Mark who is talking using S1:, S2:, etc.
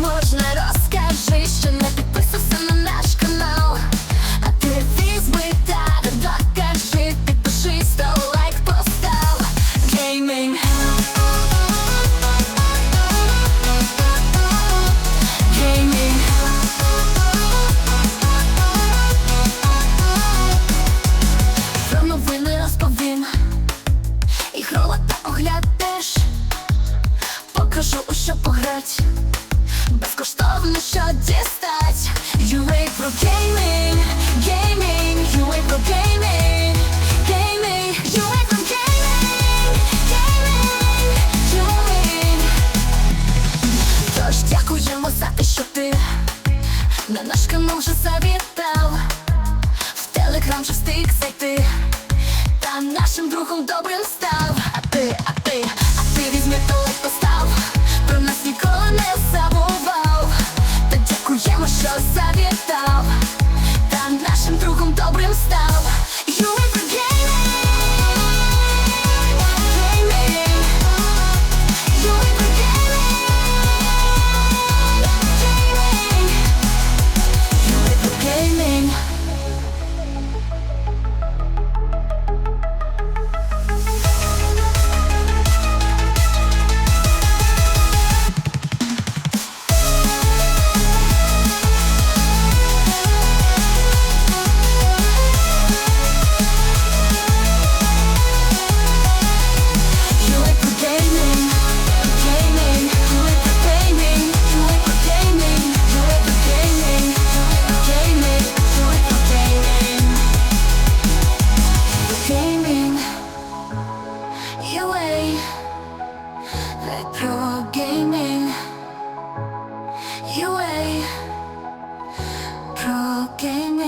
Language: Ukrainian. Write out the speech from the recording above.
S1: можна, розкажи, що не підписався на наш канал. А ти візьми так докажи, підпишись та лайк постав. Геймінг. Геймінг. Про розповім. І хрола та огляд теж. Покажу, у що пограть. Безкоштовно що дістать. UA Pro Gaming, Gaming, UA Pro Gaming, Gaming, UA Pro Gaming, Gaming, Gaming Тож дякуємо за те, що ти на наш канал вже завітав. В телеграм вже встиг зайти. Та нашим другом добрим став. А ти, а ти, а ти візьми тут що завітав, та нашим другом добрим став. can